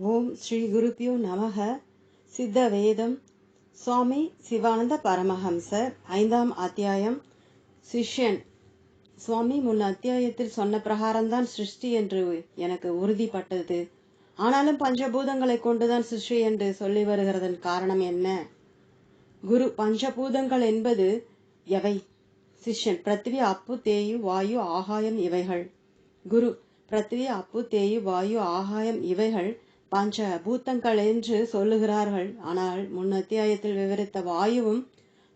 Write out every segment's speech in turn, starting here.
ஓம் ஸ்ரீ குருப்பியோ நமக. சித்த வேதம் சுவாமி சிவானந்த பரமஹம்சர் ஐந்தாம் அத்தியாயம். சிஷ்யன். சுவாமி முன் அத்தியாயத்தில் சொன்ன பிரகாரம்தான் சிருஷ்டி என்று எனக்கு உறுதிப்பட்டது. ஆனாலும் பஞ்சபூதங்களை கொண்டுதான் சிருஷ்டி என்று சொல்லி வருகிறதன் காரணம் என்ன? குரு பஞ்சபூதங்கள் என்பது எவை? சிஷ்யன் பிருத்திவி அப்பு தேயு வாயு ஆகாயம் இவைகள். குரு பிருத்திவி அப்பு தேயு வாயு ஆகாயம் இவைகள். பஞ்ச பூத்தங்கள் என்று சொல்லுகிறார்கள். ஆனால் முன் அத்தியாயத்தில் விவரித்த வாயுவும்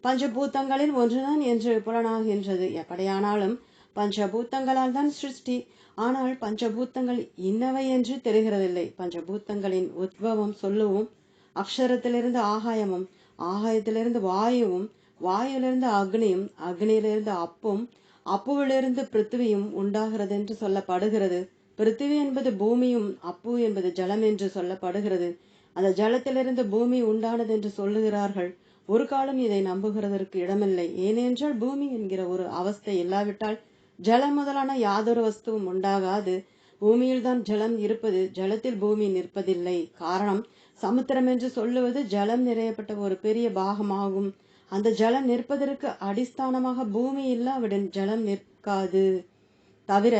பஞ்சபூத்தங்களில் ஒன்றுதான் என்று புலனாகின்றது. எப்படியானாலும் பஞ்சபூத்தங்களால் தான் சிருஷ்டி. ஆனால் பஞ்சபூத்தங்கள் இன்னவை என்று தெரிகிறதில்லை. பஞ்சபூத்தங்களின் உத்பவம் சொல்லுவும் அக்ஷரத்திலிருந்து ஆகாயமும் ஆகாயத்திலிருந்து வாயுவும் வாயுவிலிருந்து அக்னியும் அக்னியிலிருந்து அப்பும் அப்புவிலிருந்து பிருத்திவியும் உண்டாகிறது என்று சொல்லப்படுகிறது. பிருத்திவி என்பது பூமியும் அப்பு என்பது ஜலம் என்று சொல்லப்படுகிறது. அந்த ஜலத்திலிருந்து பூமி உண்டானது என்று சொல்லுகிறார்கள். ஒரு காலம் இதை நம்புகிறதற்கு இடமில்லை. ஏனென்றால் பூமி என்கிற ஒரு அவஸ்தை இல்லாவிட்டால் ஜலம் முதலான யாதொரு வஸ்துவும் உண்டாகாது. பூமியில்தான் ஜலம் இருப்பது ஜலத்தில் பூமி நிற்பதில்லை. காரணம் சமுத்திரம் என்று சொல்லுவது ஜலம் நிறையப்பட்ட ஒரு பெரிய பாகமாகும். அந்த ஜலம் நிற்பதற்கு அடிஸ்தானமாக பூமி இல்லாவிடன் ஜலம் நிற்காது. தவிர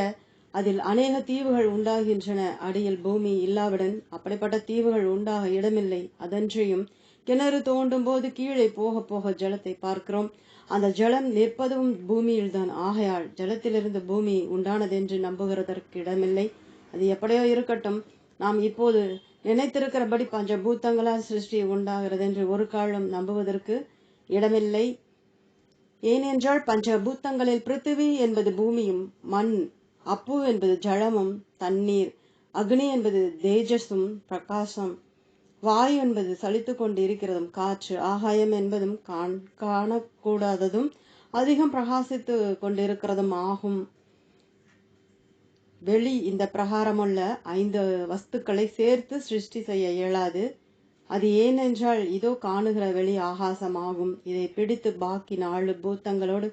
அதில் அநேக தீவுகள் உண்டாகின்றன. அடியில் பூமி இல்லாவிடன் அப்படிப்பட்ட தீவுகள் உண்டாக இடமில்லை. அதன்றியும் கிணறு தோண்டும் போது கீழே போக போக ஜலத்தை பார்க்கிறோம். அந்த ஜலம் நிற்பதும் பூமியில்தான். ஆகையால் ஜலத்திலிருந்து பூமி உண்டானதென்று நம்புகிறதற்கு இடமில்லை. அது எப்படியோ இருக்கட்டும். நாம் இப்போது நினைத்திருக்கிறபடி பஞ்ச பூத்தங்களால் சிருஷ்டி உண்டாகிறது என்று ஒரு காலம் நம்புவதற்கு இடமில்லை. ஏனென்றால் பஞ்ச பூத்தங்களில் பிருத்திவி என்பது பூமியும் மண் அப்பு என்பது ஜலமும் தண்ணீர். அக்னி என்பது தேஜஸும் பிரகாசம். வாயு என்பது சலித்து கொண்டு இருக்கிறதும் காற்று. ஆகாயம் என்பதும் காண் காணக்கூடாததும் அதிகம் பிரகாசித்து கொண்டிருக்கிறதும் ஆகும். வெளி இந்த பிரகாரமுள்ள ஐந்து வஸ்துக்களை சேர்த்து சிருஷ்டி செய்ய இயலாது. அது ஏனென்றால் இதோ காணுகிற வெளி ஆகாசமாகும். இதை பிடித்து பாக்கி நாலு பூத்தங்களோடு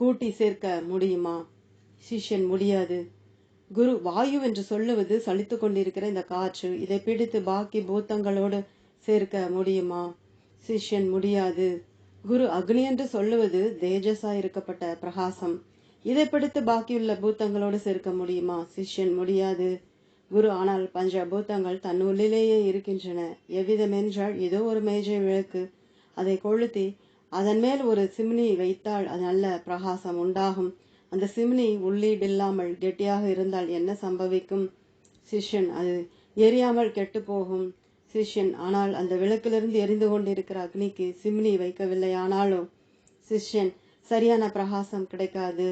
கூட்டி சேர்க்க முடியுமா? சிஷ்யன் முடியாது. குரு வாயு என்று சொல்லுவது சலித்து கொண்டிருக்கிற இந்த காற்று. இதை பிடித்து பாக்கி பூத்தங்களோடு சேர்க்க முடியுமா? சிஷ்யன் முடியாது. குரு அக்னி என்று சொல்லுவது தேஜஸா இருக்கப்பட்ட பிரகாசம். இதை பிடித்து பாக்கியுள்ள பூத்தங்களோடு சேர்க்க முடியுமா? சிஷ்யன் முடியாது. குரு ஆனால் பஞ்ச பூத்தங்கள் தன்னுள்ளிலேயே இருக்கின்றன. எவ்விதமென்றால் ஏதோ ஒரு மேஜை விளக்கு. அதை கொளுத்தி அதன் மேல் ஒரு சிம்னி வைத்தால் அது நல்ல பிரகாசம் உண்டாகும். அந்த சிம்னி உள்ளீடில்லாமல் கெட்டியாக இருந்தால் என்ன சம்பவிக்கும்? சிஷ்யன் அது எரியாமல் கெட்டு போகும் சிஷ்யன் ஆனால் அந்த விளக்கிலிருந்து எரிந்து கொண்டிருக்கிற அக்னிக்கு சிம்னி வைக்கவில்லை. ஆனாலும் சிஷ்யன் சரியான பிரகாசம் கிடைக்காது.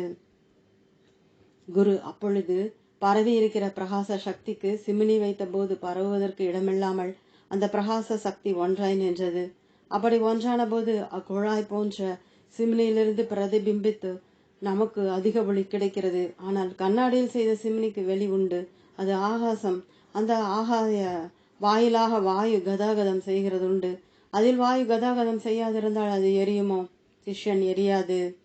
குரு அப்பொழுது பரவி இருக்கிற பிரகாச சக்திக்கு சிமினி வைத்த போது பரவுவதற்கு இடமில்லாமல் அந்த பிரகாச சக்தி ஒன்றாய் நின்றது. அப்படி ஒன்றான போது அக்குழாய் போன்ற சிமினியிலிருந்து பிரதிபிம்பித்து நமக்கு அதிக ஒளி கிடைக்கிறது. ஆனால் கண்ணாடியில் செய்த சிமினிக்கு வெளி உண்டு. அது ஆகாசம். அந்த ஆகாய வாயிலாக வாயு கதாகதம் செய்கிறது உண்டு. அதில் வாயு கதாகதம் செய்யாதிருந்தால் அது எரியுமோ? சிஷ்யன் எரியாது.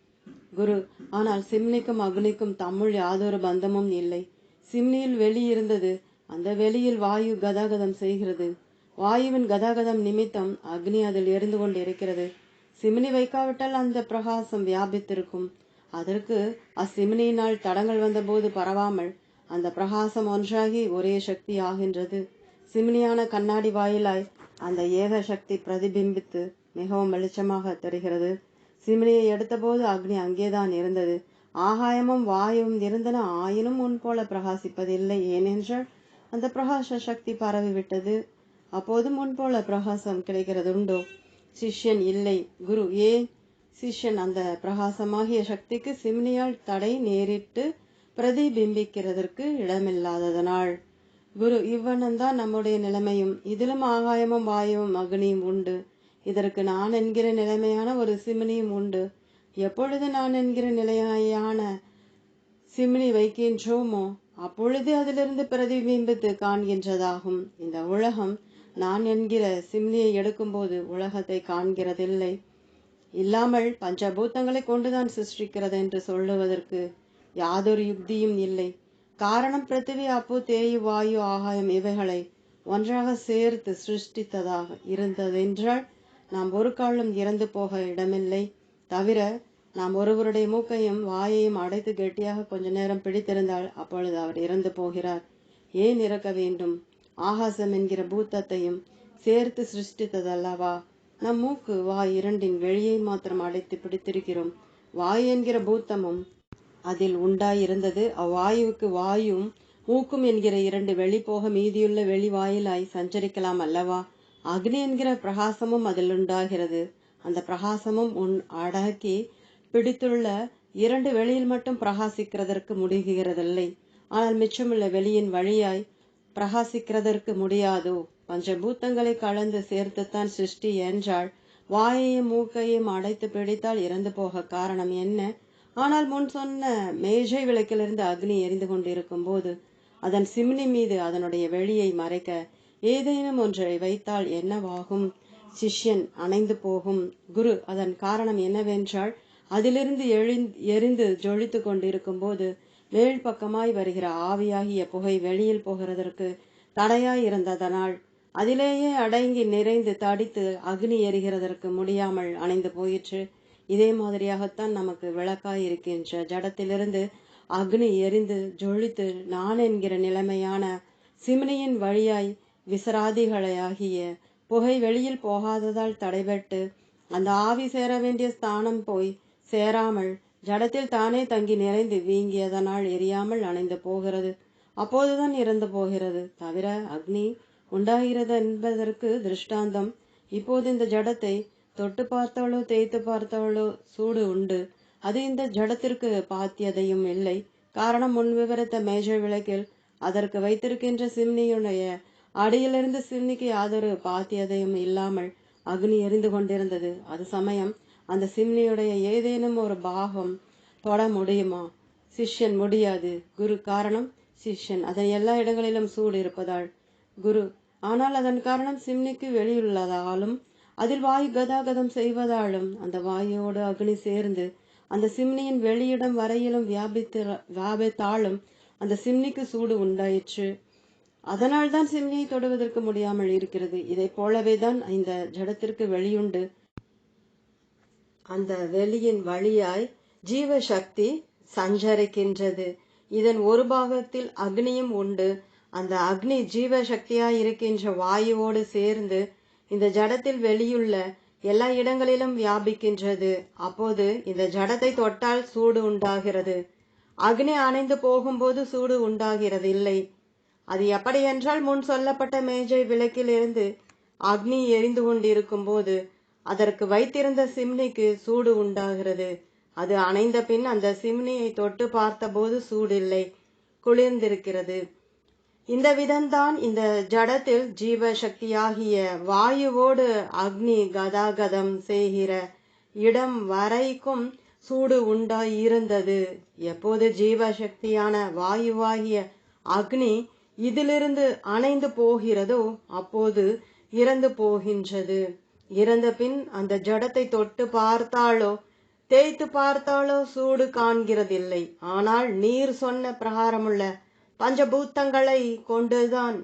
குரு ஆனால் சிம்னிக்கும் அக்னிக்கும் தம்முள் யாதொரு பந்தமும் இல்லை. சிம்னியில் வெளி இருந்தது. அந்த வெளியில் வாயு கதாகதம் செய்கிறது. வாயுவின் கதாகதம் நிமித்தம் அக்னி அதில் எரிந்து கொண்டு இருக்கிறது சிமினி வைக்காவிட்டால் அந்த பிரகாசம் வியாபித்திருக்கும். அதற்கு அச்சிமினியினால் தடங்கள் வந்தபோது பரவாமல் அந்த பிரகாசம் ஒன்றாகி ஒரே சக்தி ஆகின்றது. சிமினியான கண்ணாடி வாயிலாய் அந்த ஏக சக்தி பிரதிபிம்பித்து மிகவும் வெளிச்சமாக தெரிகிறது. சிமினியை எடுத்தபோது அக்னி அங்கேதான் இருந்தது. ஆகாயமும் வாயுவும் இருந்தன. ஆயினும் முன் போல பிரகாசிப்பதில்லை. ஏனென்றால் அந்த பிரகாச சக்தி பரவிவிட்டது. அப்போது முன் போல பிரகாசம் கிடைக்கிறது உண்டோ சிஷ்யன் இல்லை. குரு ஏன் சிஷ்யன் அந்த பிரகாசமாகிய சக்திக்கு சிம்னியால் தடை நேரிட்டு பிரதிபிம்பிக்கிறதற்கு இடமில்லாததனால். குரு இவ்வனந்தான் நம்முடைய நிலைமையும். இதிலும் ஆகாயமும் வாயுவும் அக்னியும் உண்டு. இதற்கு நான் என்கிற நிலைமையான ஒரு சிம்னியும் உண்டு. எப்பொழுது நான் என்கிற நிலையான சிம்னி வைக்கின்றோமோ அப்பொழுது அதிலிருந்து பிரதிபிம்பித்து காண்கின்றதாகும். இந்த உலகம் நான் என்கிற சிம்னியை எடுக்கும்போது உலகத்தை காண்கிறதில்லை. இல்லாமல் பஞ்சபூத்தங்களை கொண்டுதான் சிருஷ்டிக்கிறது என்று சொல்லுவதற்கு யாதொரு யுக்தியும் இல்லை. காரணம் பிருத்திவி அப்பு தேயு வாயு ஆகாயம் இவைகளை ஒன்றாக சேர்த்து சிருஷ்டித்ததாக இருந்ததென்றால் நாம் ஒரு காலம் இறந்து போக இடமில்லை. தவிர நாம் ஒருவருடைய மூக்கையும் வாயையும் அடைத்து கெட்டியாக கொஞ்ச நேரம் பிடித்திருந்தால் அப்பொழுது அவர் இறந்து போகிறார். ஏன் இறக்க வேண்டும்? ஆகாசம் என்கிற பூத்தத்தையும் சேர்த்து சிருஷ்டித்ததல்லவா? நம் மூக்கு வாய் இரண்டின் வெளியை மாத்திரம் அடைத்து பிடித்திருக்கிறோம். வாய் என்கிற பூத்தமும் அதில் உண்டாயிருந்தது. அவ்வாயுவுக்கு வாயும் மூக்கும் என்கிற இரண்டு வெளி போக மீதியுள்ள வெளி வாயிலாய் சஞ்சரிக்கலாம் அல்லவா? அக்னி என்கிற பிரகாசமும் அதில் உண்டாகிறது. அந்த பிரகாசமும் உன் அடக்கி பிடித்துள்ள இரண்டு வெளியில் மட்டும் பிரகாசிக்கிறதற்கு முடிகிறதில்லை. ஆனால் மிச்சமுள்ள வெளியின் வழியாய் பிரகாசிக்கிறதற்கு முடியாதோ? பஞ்சபூத்தங்களை கலந்து சேர்த்துத்தான் சிருஷ்டி என்றாள். வாயையும் மூக்கையும் அடைத்து பிடித்தால் இறந்து போக காரணம் என்ன? ஆனால் முன் சொன்ன மேஜை விளக்கிலிருந்து அக்னி எரிந்து கொண்டிருக்கும் போது அதன் சிம்னி மீது அதனுடைய வெளியை மறைக்க ஏதேனும் ஒன்றை வைத்தால் என்னவாகும்? சிஷ்யன் அணைந்து போகும். குரு அதன் காரணம் என்னவென்றால் அதிலிருந்து எழுந் எரிந்து ஜொலித்து கொண்டிருக்கும் போது மேல் பக்கமாய் வருகிற ஆவியாகிய புகை வெளியில் போகிறதற்கு தடையாய் இருந்ததனால் அதிலேயே அடங்கி நிறைந்து தடித்து அக்னி எரிகிறதற்கு முடியாமல் அணைந்து போயிற்று. இதே மாதிரியாகத்தான் நமக்கு விளக்காய் இருக்கின்ற ஜடத்திலிருந்து அக்னி எரிந்து ஜொழித்து நான் என்கிற நிலைமையான சிம்னியின் வழியாய் விசராதிகளையாகிய புகை வெளியில் போகாததால் தடைபட்டு அந்த ஆவி சேர வேண்டிய ஸ்தானம் போய் சேராமல் ஜடத்தில் தானே தங்கி நிறைந்து வீங்கியதனால் எரியாமல் அணைந்து போகிறது. அப்போதுதான் இறந்து போகிறது. தவிர அக்னி உண்டாகிறது என்பதற்கு திருஷ்டாந்தம். இப்போது இந்த ஜடத்தை தொட்டு பார்த்தாலோ தேய்த்து பார்த்தாலோ சூடு உண்டு. அது இந்த ஜடத்திற்கு பாத்தியதையும் இல்லை. காரணம் முன் விவரித்த மேஜை விளக்கில் அதற்கு வைத்திருக்கின்ற சிம்னியுடைய அடியிலிருந்து சிம்னிக்கு யாதொரு பாத்தியதையும் இல்லாமல் அக்னி எரிந்து கொண்டிருந்தது. அது சமயம் அந்த சிம்னியுடைய ஏதேனும் ஒரு பாகம் தொட முடியுமா? சிஷ்யன் முடியாது. குரு காரணம் சிஷ்யன். அதன் எல்லா இடங்களிலும் சூடு இருப்பதால் குரு ஆனால் அதன் காரணம் சிம்னிக்கு வெளியுள்ளதாலும் அதில் வாயு கதாகதம் செய்வதாலும் அந்த வாயோடு அக்னி சேர்ந்து அந்த சிம்னியின் வெளியிடம் வரையிலும் வியாபித்து வியாபித்தாலும் அந்த சிம்னிக்கு சூடு உண்டாயிற்று. அதனால் தான் சிம்னியை தொடுவதற்கு முடியாமல் இருக்கிறது. இதை போலவே தான் இந்த ஜடத்திற்கு வெளியுண்டு. அந்த வெளியின் வழியாய் ஜீவ சக்தி சஞ்சரிக்கின்றது. இதன் ஒரு பாகத்தில் அக்னியும் உண்டு. அந்த அக்னி ஜீவ சக்தியாய் இருக்கின்ற வாயுவோடு சேர்ந்து இந்த ஜடத்தில் வெளியுள்ள எல்லா இடங்களிலும் வியாபிக்கின்றது. அப்போது இந்த ஜடத்தை தொட்டால் சூடு உண்டாகிறது. அக்னி அணைந்து போகும்போது சூடு உண்டாகிறது இல்லை அது எப்படி என்றால் முன் சொல்லப்பட்ட மேஜை விளக்கிலிருந்து அக்னி எரிந்து கொண்டிருக்கும் போது அதற்கு வைத்திருந்த சிம்னிக்கு சூடு உண்டாகிறது. அது அணைந்த பின் அந்த சிம்னியை தொட்டு பார்த்தபோது சூடில்லை. குளிர்ந்திருக்கிறது. இந்த விதம்தான் இந்த ஜடத்தில் ஜீவ சக்தியாகிய வாயுவோடு அக்னி கதாகதம் செய்கிற இடம் வரைக்கும் சூடு உண்டாயிருந்தது. எப்போது ஜீவ சக்தியான வாயுவாகிய அக்னி இதிலிருந்து அணைந்து போகிறதோ அப்போது இறந்து போகின்றது. இறந்த பின் அந்த ஜடத்தை தொட்டு பார்த்தாலோ தேய்த்து பார்த்தாலோ சூடு காண்கிறதில்லை. ஆனால் நீர் சொன்ன பிரகாரமுள்ள பஞ்சபூத்தங்களை கொண்டுதான்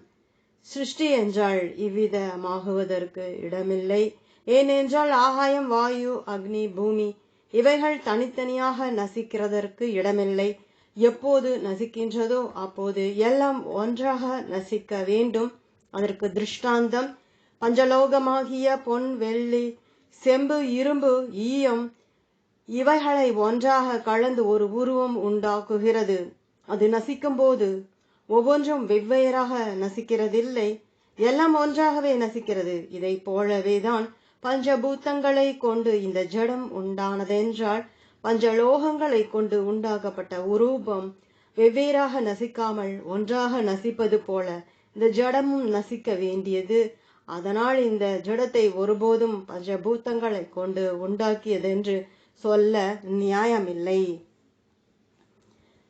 சிருஷ்டி என்றால் இவ்விதமாகுவதற்கு இடமில்லை. ஏனென்றால் ஆகாயம் வாயு அக்னி பூமி இவைகள் தனித்தனியாக நசிக்கிறதற்கு இடமில்லை. எப்போது நசிக்கின்றதோ அப்போது எல்லாம் ஒன்றாக நசிக்க வேண்டும். அதற்கு திருஷ்டாந்தம். பஞ்சலோகமாகிய பொன் வெள்ளி செம்பு இரும்பு ஈயம் இவைகளை ஒன்றாக கலந்து ஒரு உருவம் உண்டாக்குகிறது. அது நசிக்கும் போது ஒவ்வொன்றும் வெவ்வேறாக நசிக்கிறதில்லை. எல்லாம் ஒன்றாகவே நசிக்கிறது. இதை போலவேதான் பஞ்சபூத்தங்களை கொண்டு இந்த ஜடம் உண்டானதென்றால் பஞ்சலோகங்களை கொண்டு உண்டாக்கப்பட்ட உரூபம் வெவ்வேறாக நசிக்காமல் ஒன்றாக நசிப்பது போல இந்த ஜடமும் நசிக்க வேண்டியது. அதனால் இந்த ஜடத்தை ஒருபோதும் பஞ்சபூத்தங்களை கொண்டு உண்டாக்கியதென்று சொல்ல நியாயமில்லை.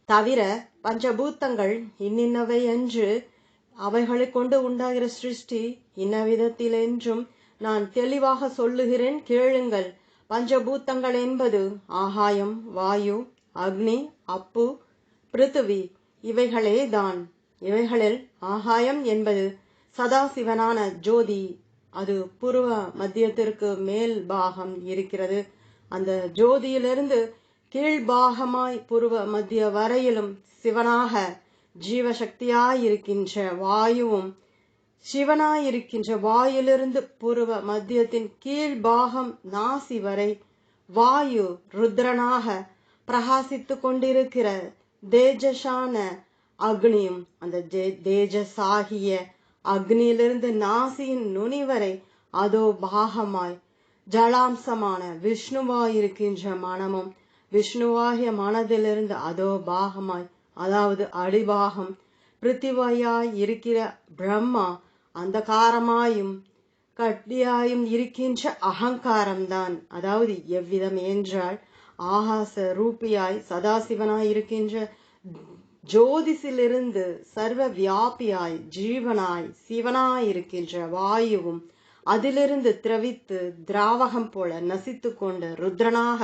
தவிர பஞ்சபூத்தங்கள் இன்னின்னவை என்று அவைகளை கொண்டு உண்டாகிற சிருஷ்டி இன்னவிதத்திலென்றும் நான் தெளிவாக சொல்லுகிறேன் கேளுங்கள். பஞ்சபூத்தங்கள் என்பது ஆகாயம் வாயு அக்னி அப்பு பிருத்துவி. இவைகளே தான். இவைகளில் ஆகாயம் என்பது சதாசிவனான ஜோதி. அது பூர்வ மத்தியத்திற்கு மேல் பாகம் இருக்கிறது. அந்த ஜோதியிலிருந்து கீழ்பாகமாய் புருவ மத்திய வரையிலும் சிவனாக ஜீவசக்தியாயிருக்கின்ற வாயுவும் சிவனாயிருக்கின்ற வாயிலிருந்து புருவ மத்தியத்தின் கீழ்பாகம் நாசி வரை வாயு ருத்ரனாக பிரகாசித்து கொண்டிருக்கிற தேஜஸான அக்னியும் அந்த ஜே- தேஜஸாகிய அக்னியிலிருந்து நாசியின் நுனி வரை அதோ பாகமாய் ஜலாம்சமான விஷ்ணுவாயிருக்கின்ற மனமும் விஷ்ணுவாகிய மனதிலிருந்து அதோ பாகமாய் அதாவது அடிபாகம் பிருத்திவாயாய் இருக்கிற பிரம்மா அந்தகாரமாயும் கட்டியாயும் இருக்கின்ற அகங்காரம்தான். அதாவது எவ்விதம் என்றால் ஆகாச ரூபியாய் சதாசிவனாய் இருக்கின்ற ஜோதிசிலிருந்து சர்வ வியாபியாய் ஜீவனாய் சிவனாய் இருக்கின்ற வாயுவும் அதிலிருந்து திரவித்து திராவகம் போல நசித்து கொண்ட ருத்ரனாக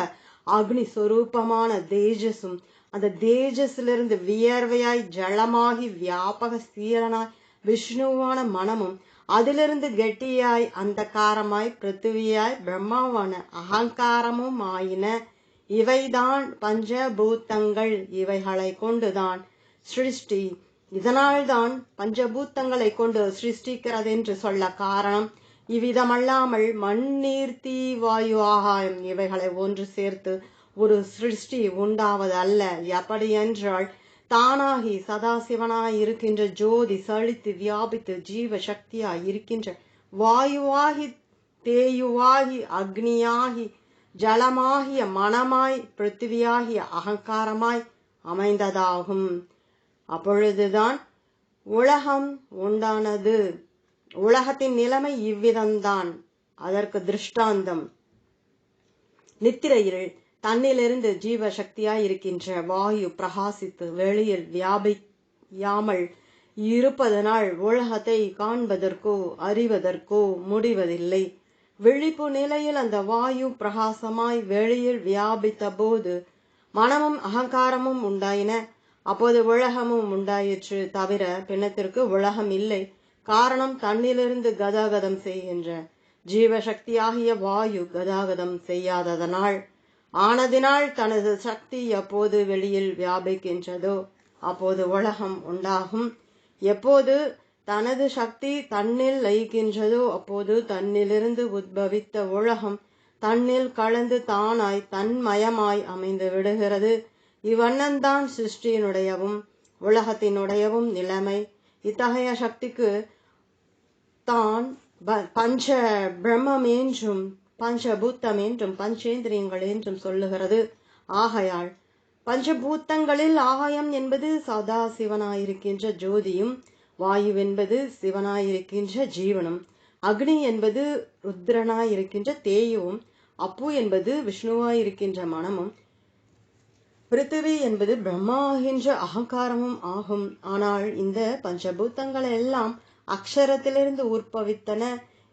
அக்னி சொரூபமான தேஜஸும் அந்த தேஜஸிலிருந்து வியர்வையாய் ஜலமாகி வியாபக சீரனாய் விஷ்ணுவான மனமும் அதிலிருந்து கெட்டியாய் அந்தகாரமாய் பிருத்திவியாய் பிரம்மாவான அகங்காரமும் ஆயின இவைதான் பஞ்சபூத்தங்கள் இவைகளை கொண்டுதான் சிருஷ்டி. இதனால்தான் பஞ்சபூத்தங்களை கொண்டு சிருஷ்டிக்கிறது என்று சொல்ல காரணம் இவ்விதமல்லாமல் மண் நீர் தீ வாயு ஆகாயம் இவைகளை ஒன்று சேர்த்து ஒரு சிருஷ்டி உண்டாவது அல்ல எப்படியென்றால் தானாகி சதாசிவனாய் இருக்கின்ற ஜோதி சளித்து வியாபித்து ஜீவ சக்தியாய் இருக்கின்ற வாயுவாகி தேயுவாகி அக்னியாகி ஜலமாகிய மனமாய் பிருத்திவியாகிய அகங்காரமாய் அமைந்ததாகும். அப்பொழுதுதான் உலகம் உண்டானது. உலகத்தின் நிலைமை இவ்விதம்தான். அதற்கு திருஷ்டாந்தம். நித்திரையில் தன்னிலிருந்து ஜீவ சக்தியாய் இருக்கின்ற வாயு பிரகாசித்து வெளியில் வியாபியாமல் இருப்பதனால் உலகத்தை காண்பதற்கோ அறிவதற்கோ முடிவதில்லை. விழிப்பு நிலையில் அந்த வாயு பிரகாசமாய் வெளியில் வியாபித்த போது மனமும் அகங்காரமும் உண்டாயின. அப்போது உலகமும் உண்டாயிற்று தவிர பிணத்திற்கு உலகம் இல்லை. காரணம் தன்னிலிருந்து கதாகதம் செய்கின்ற ஜீவசக்தியாகிய வாயு கதாகதம் செய்யாததனால் ஆனதினால் தனது சக்தி எப்போது வெளியில் வியாபிக்கின்றதோ அப்போது உலகம் உண்டாகும். எப்போது தனது சக்தி தன்னில் லயிக்கின்றதோ அப்போது தன்னிலிருந்து உத்பவித்த உலகம் தன்னில் கலந்து தானாய் தன்மயமாய் அமைந்து விடுகிறது. இவ்வண்ணந்தான் சிருஷ்டியினுடையவும் உலகத்தினுடையவும் நிலைமை. இத்தகைய சக்திக்கு தான் பஞ்ச பிரம்மம் என்றும் பஞ்சபூத்தம் என்றும் பஞ்சேந்திரியங்கள் என்றும் சொல்லுகிறது. ஆகையால் பஞ்சபூத்தங்களில் ஆகாயம் என்பது சதா சிவனாயிருக்கின்ற ஜோதியும் வாயு என்பது சிவனாயிருக்கின்ற ஜீவனும் அக்னி என்பது ருத்ரனாயிருக்கின்ற தேயவும் அப்பு என்பது விஷ்ணுவாயிருக்கின்ற மனமும் பிருத்திவி என்பது பிரம்மாகின்ற அகங்காரமும் ஆகும். ஆனால் இந்த பஞ்சபூத்தங்கள் எல்லாம் அக்ஷரத்திலிருந்து உற்பவித்தன.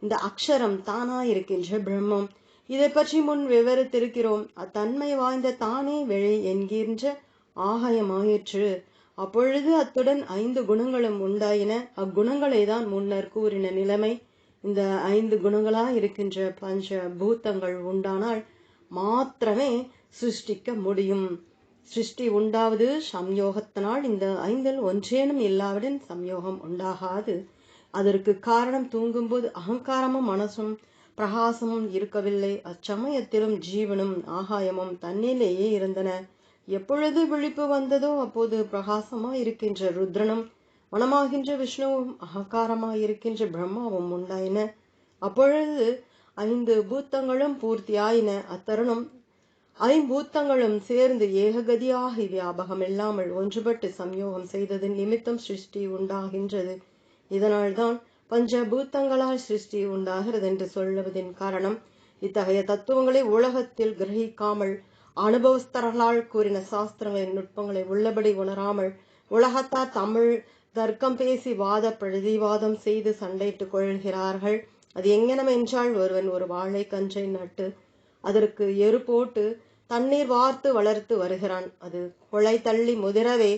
இந்த அக்ஷரம் தானாயிருக்கின்ற பிரம்மம். இதை பற்றி முன் விவரித்திருக்கிறோம். அத்தன்மை வாய்ந்த தானே வெளி என்கின்ற ஆகாயமாயிற்று. அப்பொழுது அத்துடன் ஐந்து குணங்களும் உண்டாயின. அக்குணங்களை தான் முன்னர் கூறின நிலைமை. இந்த ஐந்து குணங்களா இருக்கின்ற பஞ்ச பூத்தங்கள் உண்டானால் மாத்திரமே சிருஷ்டிக்க முடியும். சிருஷ்டி உண்டாவது சம்யோகத்தினால் இந்த ஐந்தில் ஒன்றேனும் இல்லாவிடன் சம்யோகம் உண்டாகாது. அதற்கு காரணம் தூங்கும்போது அகங்காரமும் மனசும் பிரகாசமும் இருக்கவில்லை. அச்சமயத்திலும் ஜீவனும் ஆகாயமும் தன்னிலேயே இருந்தன. எப்பொழுது விழிப்பு வந்ததோ அப்போது பிரகாசமாய் இருக்கின்ற ருத்ரனும் மனமாகின்ற விஷ்ணுவும் அகங்காரமாய் இருக்கின்ற பிரம்மாவும் உண்டாயின. அப்பொழுது ஐந்து பூத்தங்களும் பூர்த்தியாயின. அத்தருணம் ஐம்பூத்தங்களும் சேர்ந்து ஏககதியாகி வியாபகம் இல்லாமல் ஒன்றுபட்டு சம்யோகம் செய்தது நிமித்தம் சிருஷ்டி உண்டாகின்றது. இதனால்தான் பஞ்சபூத்தங்களால் சிருஷ்டி உண்டாகிறது என்று சொல்லுவதின் காரணம் இத்தகைய தத்துவங்களை உலகத்தில் கிரகிக்காமல் அனுபவஸ்தர்களால் கூறின சாஸ்திரங்களின் நுட்பங்களை உள்ளபடி உணராமல் உலகத்தார் தமிழ் தர்க்கம் பேசி வாத பிரதிவாதம் செய்து சண்டையிட்டுக் கொள்கிறார்கள். அது எங்கெனமென்றால் என்றால் ஒருவன் ஒரு வாழை கன்றை நட்டு அதற்கு எரு போட்டு தண்ணீர் வார்த்து வளர்த்து வருகிறான். அது கொலை தள்ளி முதிரவே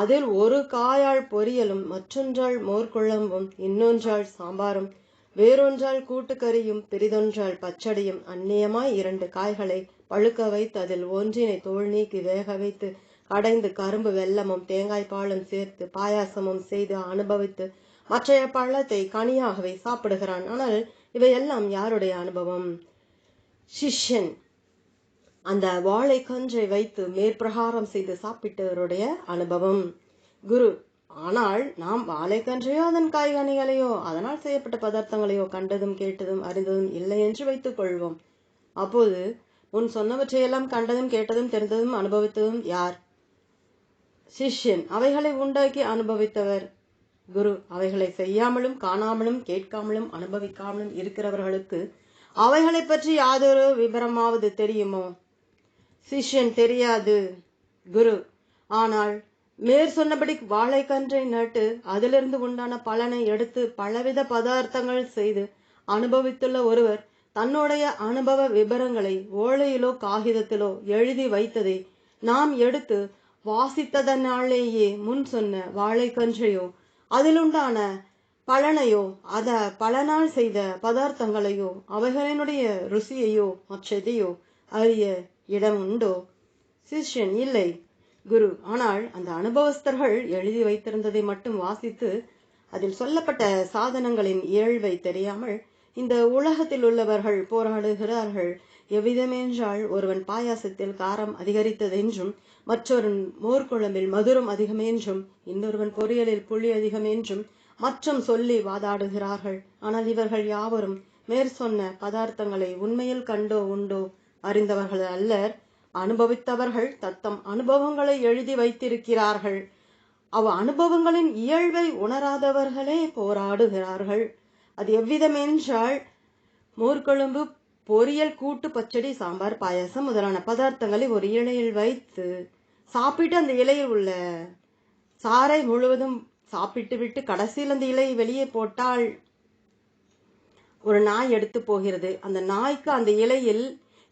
அதில் ஒரு காயாள் பொரியலும் மற்றொன்றாள் மோர்க்குழம்பும் இன்னொன்றாள் சாம்பாரும் வேறொன்றால் கூட்டுக்கறியும் பிறிதொன்றால் பச்சடியும் அந்நியமாய் இரண்டு காய்களை பழுக்க வைத்து அதில் ஒன்றினை தோல் நீக்கி வேக வைத்து கடைந்து கரும்பு வெல்லமும் தேங்காய் பாலும் சேர்த்து பாயாசமும் செய்து அனுபவித்து மற்றைய பழத்தை கனியாகவே சாப்பிடுகிறான். ஆனால் இவையெல்லாம் யாருடைய அனுபவம்? சிஷ்யன். அந்த வாழை கன்றை வைத்து மேற்பிரகாரம் செய்து சாப்பிட்டவருடைய அனுபவம். குரு ஆனால் நாம் வாழைக்கன்றையோ அதன் காய்கனிகளையோ அதனால் செய்யப்பட்ட பதார்த்தங்களையோ கண்டதும் கேட்டதும் அறிந்ததும் இல்லை என்று வைத்துக் கொள்வோம். அப்போது உன் சொன்னவற்றையெல்லாம் கண்டதும் கேட்டதும் தெரிந்ததும் அனுபவித்ததும் யார்? சிஷ்யன். அவைகளை உண்டாக்கி அனுபவித்தவர். குரு அவைகளை செய்யாமலும் காணாமலும் கேட்காமலும் அனுபவிக்காமலும் இருக்கிறவர்களுக்கு அவைகளை பற்றி யாதொரு விபரமாவது தெரியுமோ? சிஷ்யன் தெரியாது குரு. ஆனால் மேற் சொன்னபடி வாழைக்கன்றை நட்டு அதிலிருந்து உண்டான பலனை எடுத்து பலவித பதார்த்தங்கள் செய்து அனுபவித்துள்ள ஒருவர் தன்னுடைய அனுபவ விபரங்களை ஓலையிலோ காகிதத்திலோ எழுதி வைத்ததை நாம் எடுத்து வாசித்ததனாலேயே முன் சொன்ன வாழைக்கன்றையோ அதிலுண்டான பலனையோ அத பலனால் செய்த பதார்த்தங்களையோ அவைகளினுடைய ருசியையோ மற்றதையோ அறிய இடம் உண்டோ? சிஷ்யன் இல்லை. குரு ஆனால் அந்த அனுபவஸ்தர்கள் எழுதி வைத்திருந்ததை மட்டும் வாசித்து அதில் சொல்லப்பட்ட சாதனங்களின் இயல்பை தெரியாமல் இந்த உலகத்தில் உள்ளவர்கள் போராடுகிறார்கள். எவ்விதமென்றால் ஒருவன் பாயாசத்தில் காரம் அதிகரித்ததென்றும் மற்றொருவன் மோர்க்குழம்பில் மதுரம் அதிகமென்றும் இன்னொருவன் பொரியலில் புளி அதிகம் என்றும் மற்றும் சொல்லி வாதாடுகிறார்கள். ஆனால் இவர்கள் யாவரும் மேற்சொன்ன பதார்த்தங்களை உண்மையில் கண்டோ உண்டோ? அறிந்தவர்கள் அல்லர். அனுபவித்தவர்கள் தத்தம் அனுபவங்களை எழுதி வைத்திருக்கிறார்கள். அவ் அனுபவங்களின் இயல்பை உணராதவர்களே போராடுகிறார்கள். அது எவ்விதமென்றால் மோர்கொழும்பு பொரியல் கூட்டு பச்சடி சாம்பார் பாயசம் முதலான பதார்த்தங்களை ஒரு இலையில் வைத்து சாப்பிட்டு அந்த இலையில் உள்ள சாறை முழுவதும் சாப்பிட்டு விட்டு கடைசியில் அந்த இலையை வெளியே போட்டால் ஒரு நாய் எடுத்து போகிறது. அந்த நாய்க்கு அந்த இலையில்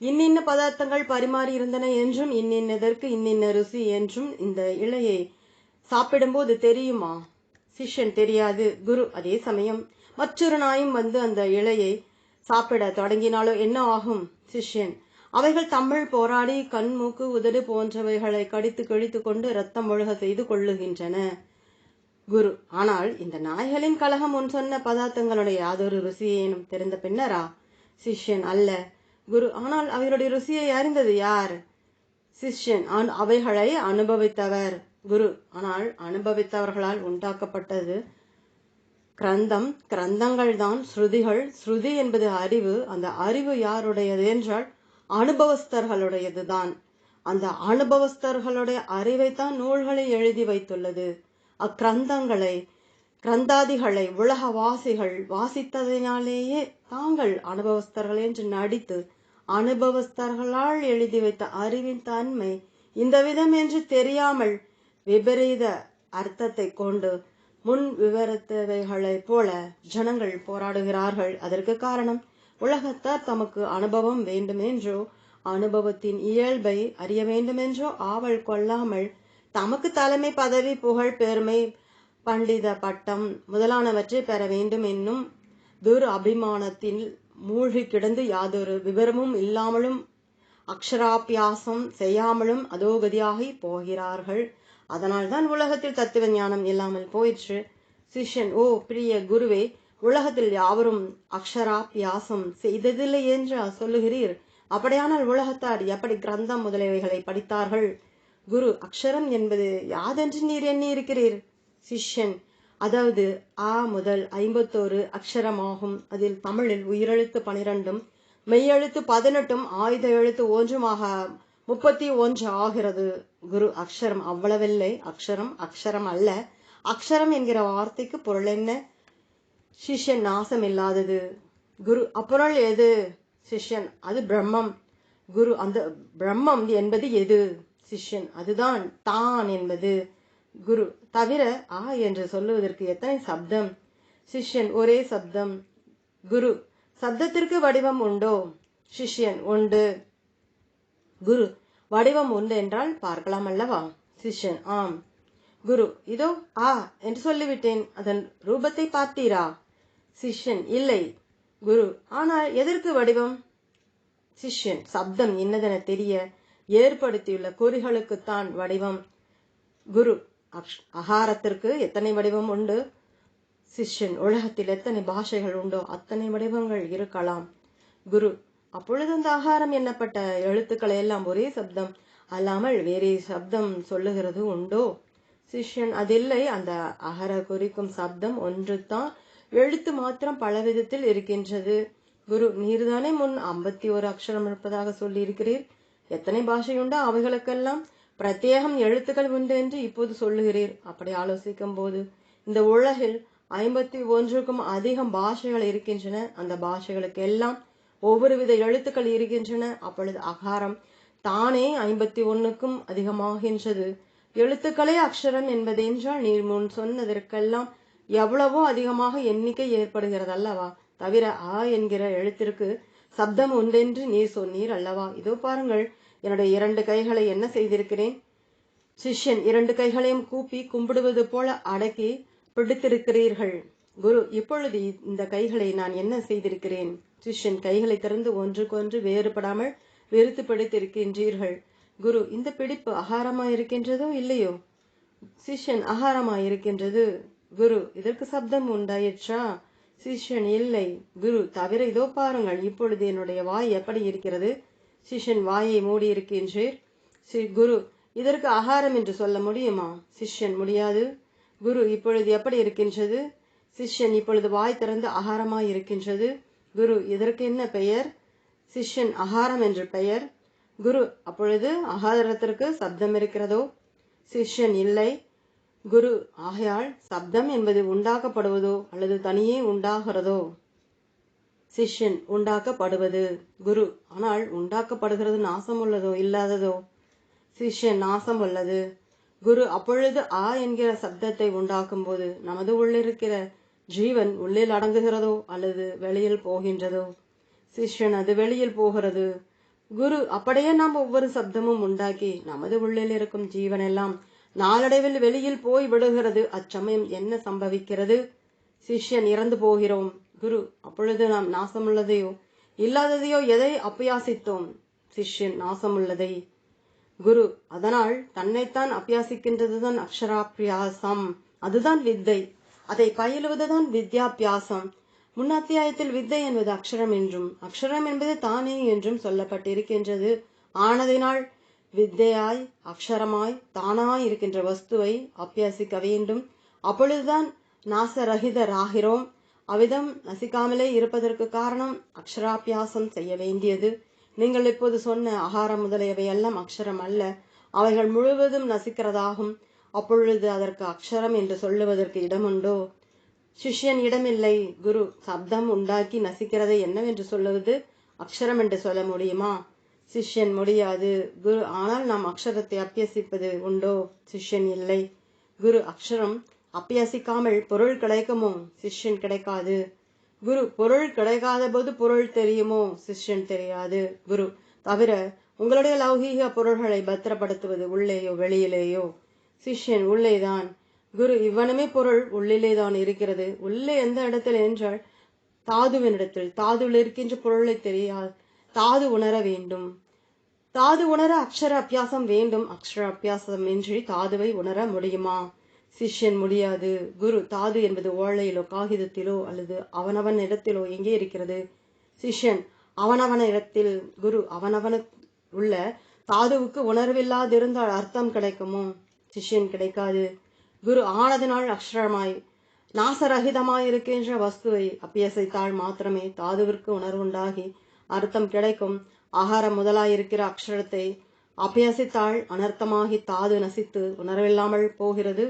இன்னின்ன பதார்த்தங்கள் பரிமாறி இருந்தன என்றும் இன்னின்னதற்கு இன்னின்ன ருசி என்றும் இந்த இலையை சாப்பிடும்போது தெரியுமா? சிஷ்யன் தெரியாது. குரு அதே சமயம் மற்றொரு நாயும் வந்து அந்த இலையை சாப்பிட தொடங்கினாலோ என்ன ஆகும்? சிஷ்யன் அவைகள் தமிழ் போராடி கண் மூக்கு உதடு போன்றவைகளை கடித்து கிழித்து கொண்டு ரத்தம் ஒழுக செய்து கொள்ளுகின்றன. குரு ஆனால் இந்த நாய்களின் கலகம் முன் சொன்ன பதார்த்தங்களுடைய யாதொரு ருசியேனும் தெரிந்த பின்னரா? சிஷ்யன் அல்ல. குரு ஆனால் அவைகளுடைய ருசியை அறிந்தது யார்? சிஷ்யன். ஆன்- அவைகளை அனுபவித்தவர். குரு ஆனால் அனுபவித்தவர்களால் உண்டாக்கப்பட்டது கிரந்தம். கிரந்தங்கள் தான் ஸ்ருதிகள். ஸ்ருதி என்பது அறிவு. அந்த அறிவு யாருடையது என்றால் அனுபவஸ்தர்களுடையது தான் அந்த அனுபவஸ்தர்களுடைய அறிவைத்தான் நூல்களை எழுதி வைத்துள்ளது. அக்கிரந்தங்களை கிரந்தாதிகளை உலகவாசிகள் வாசித்ததினாலேயே தாங்கள் அனுபவஸ்தர்கள் என்று நடித்து அனுபவஸ்தர்களால் எழுதி வைத்த அறிவின் தன்மை இந்த விதம் என்று தெரியாமல் விபரீத அர்த்தத்தை கொண்டு முன் விவரித்தவைகளைப் போல ஜனங்கள் போராடுகிறார்கள். அதற்கு காரணம் உலகத்தார் தமக்கு அனுபவம் வேண்டுமென்றோ அனுபவத்தின் இயல்பை அறிய வேண்டுமென்றோ ஆவல் கொள்ளாமல் தமக்கு தலைமை பதவி புகழ் பெருமை பண்டித பட்டம் முதலானவற்றை பெற வேண்டும் என்னும் துர் அபிமானத்தில் மூழ்கி கிடந்து யாதொரு விவரமும் இல்லாமலும் அக்ஷராபியாசம் செய்யாமலும் அதோகதியாகி போகிறார்கள். அதனால்தான் உலகத்தில் தத்துவ ஞானம் இல்லாமல் போயிற்று. சிஷ்யன் ஓ பிரிய குருவே உலகத்தில் யாவரும் அக்ஷராபியாசம் செய்ததில்லை என்று சொல்லுகிறீர். அப்படியானால் உலகத்தார் எப்படி கிரந்தம் முதலியவைகளை படித்தார்கள்? குரு அக்ஷரம் என்பது யாதென்று நீர் எண்ணி இருக்கிறீர் சிஷ்யன் அதாவது ஆ முதல் ஐம்பத்தோரு அக்ஷரமாகும். அதில் தமிழில் உயிரெழுத்து பனிரெண்டும் மெய்யெழுத்து பதினெட்டும் ஆயுத எழுத்து ஒன்றுமாக முப்பத்தி ஒன்று ஆகிறது. குரு அக்ஷரம் அவ்வளவில்லை. அக்ஷரம் அக்ஷரம் அல்ல. அக்ஷரம் என்கிற வார்த்தைக்கு பொருள் என்ன? சிஷ்யன் நாசம் இல்லாதது. குரு அப்பொருள் எது? சிஷ்யன் அது பிரம்மம். குரு அந்த பிரம்மம் என்பது எது? சிஷ்யன் அதுதான் தான் என்பது. குரு தவிர ஆ என்று சொல்லுவதற்கு எத்தனை சப்தம்? சிஷ்யன் ஒரே சப்தம். குரு சப்தத்திற்கு வடிவம் உண்டோ? சிஷ்யன் உண்டு. குரு வடிவம் உண்டு என்றால் பார்க்கலாம் அல்லவா? சிஷ்யன் ஆம். குரு இதோ ஆ என்று சொல்லிவிட்டேன். அதன் ரூபத்தை பார்த்தீரா? சிஷ்யன் இல்லை. குரு ஆனால் எதற்கு வடிவம்? சிஷ்யன் சப்தம் இன்னதென தெரிய ஏற்படுத்தியுள்ள குறிகளுக்குத்தான் வடிவம். குரு அக்ஷ்- அகாரத்திற்கு எத்தனை வடிவம் உண்டு? சிஷ்யன் உலகத்தில் எத்தனை பாஷைகள் உண்டோ அத்தனை வடிவங்கள் இருக்கலாம். குரு அப்பொழுது அந்த ஆகாரம் எண்ணப்பட்ட எழுத்துக்களை எல்லாம் ஒரே சப்தம் அல்லாமல் வேறே சப்தம் சொல்லுகிறது உண்டோ? சிஷ்யன் அதில்லை. அந்த அகர குறிக்கும் சப்தம் ஒன்று தான் எழுத்து மாத்திரம் பல விதத்தில் இருக்கின்றது. குரு நீர்தானே முன் ஐம்பத்தி ஒரு அக்ஷரம் இருப்பதாக சொல்லியிருக்கிறீர். எத்தனை பாஷை உண்டோ அவைகளுக்கெல்லாம்? பிரத்யேகம் எழுத்துக்கள் உண்டு என்று இப்போது சொல்லுகிறீர். அப்படி ஆலோசிக்கும் போது இந்த உலகில் ஐம்பத்தி ஒன்றுக்கும் அதிகம் பாஷைகள் இருக்கின்றன. அந்த பாஷைகளுக்கு எல்லாம் ஒவ்வொரு வித எழுத்துக்கள் இருக்கின்றன. அப்பொழுது அகாரம் தானே ஐம்பத்தி ஒன்னுக்கும் அதிகமாகின்றது. எழுத்துக்களே அக்ஷரம் என்பதென்றால் நீர் முன் சொன்னதற்கெல்லாம் எவ்வளவோ அதிகமாக எண்ணிக்கை ஏற்படுகிறது அல்லவா? தவிர ஆ என்கிற எழுத்திற்கு சப்தம் உண்டென்று நீர் சொன்னீர் அல்லவா? இதோ பாருங்கள் என்னுடைய இரண்டு கைகளை என்ன செய்திருக்கிறேன்? சிஷ்யன் இரண்டு கைகளையும் கூப்பி கும்பிடுவது போல அடக்கி பிடித்திருக்கிறீர்கள். குரு இப்பொழுது இந்த கைகளை நான் என்ன செய்திருக்கிறேன்? சிஷ்யன் கைகளை திறந்து ஒன்றுக்கொன்று வேறுபடாமல் வெறுத்து பிடித்திருக்கின்றீர்கள். குரு இந்த பிடிப்பு அகாரமாயிருக்கின்றதோ இல்லையோ? சிஷ்யன் அகாரமாயிருக்கின்றது. குரு இதற்கு சப்தம் உண்டாயிற்றா? சிஷ்யன் இல்லை. குரு தவிர இதோ பாருங்கள் இப்பொழுது என்னுடைய வாய் எப்படி இருக்கிறது? சிஷ்யன் வாயை மூடியிருக்கின்றீர் ஸ்ரீ குரு இதற்கு ஆகாரம் என்று சொல்ல முடியுமா? சிஷ்யன் முடியாது. குரு இப்பொழுது எப்படி இருக்கின்றது? சிஷ்யன் இப்பொழுது வாய் திறந்து ஆகாரமாய் இருக்கின்றது. குரு இதற்கு என்ன பெயர்? சிஷ்யன் அகாரம் என்று பெயர். குரு அப்பொழுது அகாரத்திற்கு சப்தம் இருக்கிறதோ? சிஷ்யன் இல்லை. குரு ஆகையால் சப்தம் என்பது உண்டாக்கப்படுவதோ அல்லது தனியே உண்டாகிறதோ? சிஷ்யன் உண்டாக்கப்படுவது. குரு ஆனால் உண்டாக்கப்படுகிறது நாசம் உள்ளதோ இல்லாததோ? சிஷ்யன் நாசம் உள்ளது குரு அப்பொழுது ஆ என்கிற சப்தத்தை உண்டாக்கும் போது நமது உள்ளிருக்கிற ஜீவன் உள்ளில் அடங்குகிறதோ அல்லது வெளியில் போகின்றதோ? சிஷ்யன் அது வெளியில் போகிறது. குரு அப்படியே நாம் ஒவ்வொரு சப்தமும் உண்டாக்கி நமது உள்ளில் இருக்கும் ஜீவன் எல்லாம் நாளடைவில் வெளியில் போய் விடுகிறது. அச்சமயம் என்ன சம்பவிக்கிறது? சிஷ்யன் இறந்து போகிறோம். குரு அப்பொழுது நாம் நாசமுள்ளதையோ இல்லாததையோ எதை அப்பியாசித்தோம்? சிஷ்யன் நாசமுள்ளதை. குரு அதனால் தன்னைத்தான் அபியாசிக்கின்றதுதான் அக்ஷராபியாசம். அதுதான் வித்தை. அதை பயிலுவதுதான் வித்யாபியாசம். முன் அத்தியாயத்தில் வித்தை என்பது அக்ஷரம் என்றும் அக்ஷரம் என்பது தானே என்றும் சொல்லப்பட்டிருக்கின்றது. ஆனதினால் வித்தையாய் அக்ஷரமாய் தானாய் இருக்கின்ற வஸ்துவை அபியாசிக்க வேண்டும். அப்பொழுதுதான் நாசரகிதராகிறோம். அவ்விதம் நசிக்காமலே இருப்பதற்கு காரணம் அக்ஷராபியாசம் செய்ய வேண்டியது. நீங்கள் இப்போது சொன்ன ஆகாரம் முதலியவை எல்லாம் அக்ஷரம் அல்ல. அவைகள் முழுவதும் நசிக்கிறதாகும். அப்பொழுது அதற்கு அக்ஷரம் என்று சொல்லுவதற்கு இடமுண்டோ? சிஷ்யன் இடமில்லை. குரு சப்தம் உண்டாக்கி நசிக்கிறதை என்னவென்று சொல்லுவது? அக்ஷரம் என்று சொல்ல முடியுமா? சிஷ்யன் முடியாது. குரு ஆனால் நாம் அக்ஷரத்தை அபியசிப்பது உண்டோ? சிஷ்யன் இல்லை. குரு அக்ஷரம் அப்பியசிக்காமல் பொருள் கிடைக்குமோ? சிஷ்யன் கிடைக்காது. குரு பொருள் கிடைக்காத போது பொருள் தெரியுமோ? சிஷ்யன் தெரியாது. குரு தவிர உங்களுடைய லௌகீக பொருள்களை பத்திரப்படுத்துவது உள்ளேயோ வெளியிலேயோ? சிஷ்யன் உள்ளேதான். குரு இவ்வனமே பொருள் உள்ளிலே தான் இருக்கிறது. உள்ளே எந்த இடத்தில் என்றால் தாதுவினிடத்தில் தாதுவில் இருக்கின்ற பொருளை தெரியாது தாது உணர வேண்டும். தாது உணர அக்ஷர அபியாசம் வேண்டும். அக்ஷர அபியாசம் இன்றி தாதுவை உணர முடியுமா? சிஷ்யன் முடியாது. குரு தாது என்பது ஓலையிலோ காகிதத்திலோ அல்லது அவனவன் இடத்திலோ எங்கே இருக்கிறது? சிஷ்யன் அவனவன இடத்தில் குரு அவனவன உள்ள தாதுவுக்கு உணர்வில்லாதிருந்தால் அர்த்தம் கிடைக்குமோ? சிஷ்யன் கிடைக்காது. குரு ஆனதினால் அக்ஷரமாய் நாசரகிதமாய் இருக்கின்ற வஸ்துவை அப்பியசைத்தால் மாத்திரமே தாதுவிற்கு உணர்வுண்டாகி அர்த்தம் கிடைக்கும். ஆகாரம் முதலாயிருக்கிற அக்ஷரத்தை அப்பியசித்தாள் அனர்த்தமாகி தாது நசித்து உணர்வில்லாமல் போகிறது.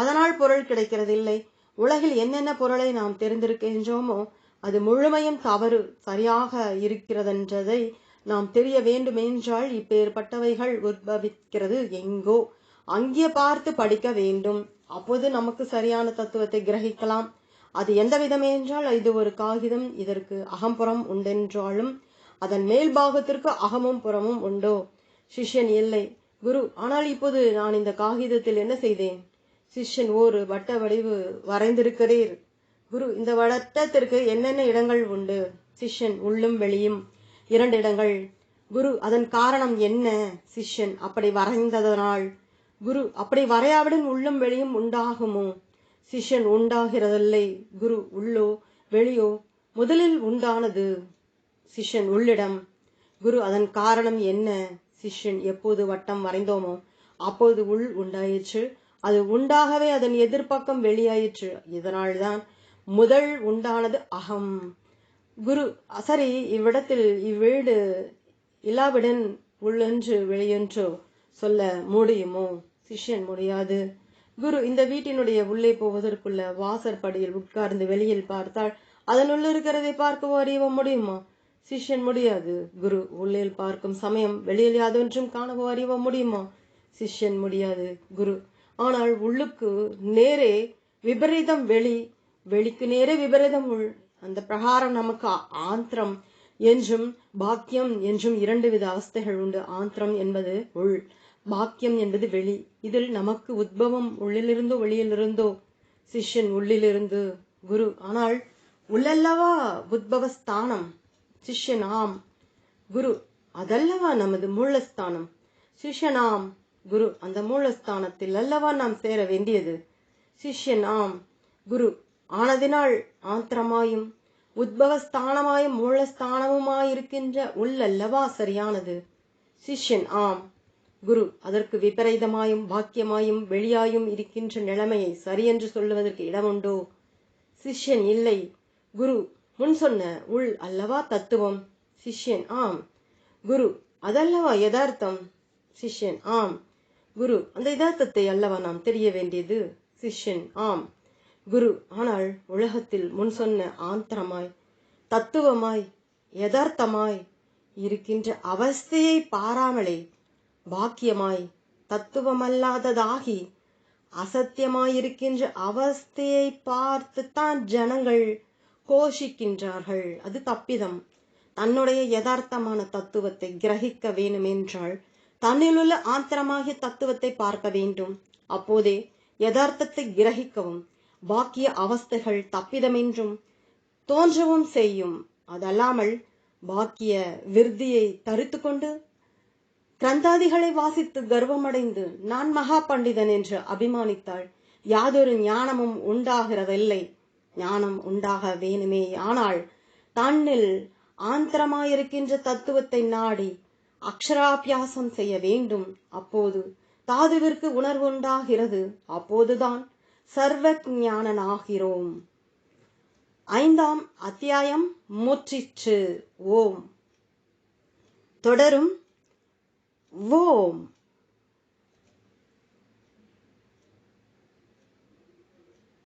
அதனால் பொருள் கிடைக்கிறதில்லை. உலகில் என்னென்ன பொருளை நாம் தெரிந்திருக்கின்றோமோ அது முழுமையும் தவறு சரியாக இருக்கிறதென்றதை நாம் தெரிய வேண்டுமென்றால் இப்பேற்பட்டவைகள் உத்பவிக்கிறது எங்கோ. அங்கே பார்த்து படிக்க வேண்டும். அப்போது நமக்கு சரியான தத்துவத்தை கிரகிக்கலாம். அது எந்த விதம் என்றால் இது ஒரு காகிதம் இதற்கு அகம்புறம் உண்டென்றாலும் அதன் மேல் பாகத்திற்கு அகமும் புறமும் உண்டோ? சிஷ்யன் இல்லை. குரு ஆனால் இப்போது நான் இந்த காகிதத்தில் என்ன செய்தேன்? சிஷ்யன் ஒரு வட்ட வடிவு வரைந்திருக்கிறீர் குரு இந்த வட்டத்திற்கு என்னென்ன இடங்கள் உண்டு? சிஷ்யன் உள்ளும் வெளியும். இரண்டு இடங்கள். குரு அதன் காரணம் என்ன? சிஷ்யன் அப்படி வரைந்ததனால். குரு அப்படி வரையாவிடன் உள்ளும் வெளியும் உண்டாகுமோ? சிஷ்யன் உண்டாகிறதில்லை. குரு உள்ளோ வெளியோ முதலில் உண்டானது சிஷ்யன் உள்ளிடம். குரு அதன் காரணம் என்ன? சிஷ்யன் எப்போது வட்டம் வரைந்தோமோ அப்போது உள் உண்டாயிற்று. அது உண்டாகவே அதன் எதிர்ப்பக்கம் வெளியாயிற்று. இதனால்தான் முதல் உண்டானது அகம். குரு சரி இவ்விடத்தில் இவ்வீடு இல்லாவிடன் உள்ளென்று வெளியென்றோ சொல்ல முடியுமோ? சிஷ்யன் முடியாது. குரு இந்த வீட்டினுடைய உள்ளே போவதற்குள்ள வாசற்படியில் உட்கார்ந்து வெளியில் பார்த்தால் அதனுள்ள இருக்கிறதை பார்க்கவோ அறியவோ முடியுமா? சிஷ்யன் முடியாது. குரு உள்ளில் பார்க்கும் சமயம் வெளியில் யாதொன்றும் காணவோ அறியவோ முடியுமா? சிஷ்யன் முடியாது. குரு ஆனால் உள்ளுக்கு நேரே விபரீதம் வெளி வெளிக்கு நேரே விபரீதம் உள். அந்த பிரகாரம் நமக்கு ஆந்திரம் என்றும் பாக்கியம் என்றும் இரண்டு வித அவஸ்தைகள் உண்டு. ஆந்திரம் என்பது உள் பாக்கியம் என்பது வெளி. இதில் நமக்கு உத்பவம் உள்ளிலிருந்தோ வெளியிலிருந்தோ சிஷ்யன் உள்ளிலிருந்து குரு. ஆனால் உள்ளல்லவா உத்பவ ஸ்தானம்? சிஷ்யன் குரு. அதல்லவா நமது மூலஸ்தானம்? சிஷ்யனாம் குரு அந்த மூலஸ்தானத்தில் அல்லவா நாம் சேர வேண்டியது? சிஷ்யன் ஆம். குரு ஆனதினால் ஆந்திரமாயும் உத்பவஸ்தானமாயும் மூலஸ்தானமுமாயிருக்கின்ற உள்ளல்லவா சரியானது? சிஷ்யன் ஆம். குரு அதற்கு விபரீதமாயும் பாக்கியமாயும் வெளியாயும் இருக்கின்ற நிலைமையை சரியென்று சொல்லுவதற்கு இடமுண்டோ? சிஷ்யன் இல்லை. குரு முன் சொன்ன உள் அல்லவா தத்துவம்? சிஷ்யன் ஆம். குரு அதல்லவா யதார்த்தம்? சிஷ்யன் ஆம். குரு அந்த யதார்த்தத்தை அல்லவா நாம் தெரிய வேண்டியது? சிஷ்யன் ஆம். குரு ஆனால் உலகத்தில் முன் சொன்ன ஆந்திரமாய் தத்துவமாய் யதார்த்தமாய் இருக்கின்ற அவஸ்தையை பாராமலே பாக்கியமாய் தத்துவமல்லாததாகி அசத்தியமாயிருக்கின்ற அவஸ்தையை பார்த்துத்தான் ஜனங்கள் கோஷிக்கின்றார்கள். அது தப்பிதம். தன்னுடைய யதார்த்தமான தத்துவத்தை கிரகிக்க வேண்டுமென்றால் தன்னிலுள்ள ஆந்திரமாகிய தத்துவத்தை பார்க்க வேண்டும். அப்போதே யதார்த்தத்தை கிரகிக்கவும் பாக்கிய அவஸ்தைகள் தப்பிதமென்றும் தோன்றவும் செய்யும். அதல்லாமல் பாக்கிய விருத்தியை தரித்து கொண்டு கிரந்தாதிகளை வாசித்து கர்வமடைந்து நான் மகா பண்டிதன் என்று அபிமானித்தாள் யாதொரு ஞானமும் உண்டாகிறதில்லை. ஞானம் உண்டாக வேணுமே. ஆனால் தன்னில் ஆந்திரமாயிருக்கின்ற தத்துவத்தை நாடி அக்ஷராபியாசம் செய்ய வேண்டும். அப்போது தாதுவிற்கு உணர்வுண்டாகிறது அப்போதுதான் சர்வ ஞானனாகிறோம் ஐந்தாம் அத்தியாயம் முற்றிற்று. ஓம். தொடரும். ஓம்.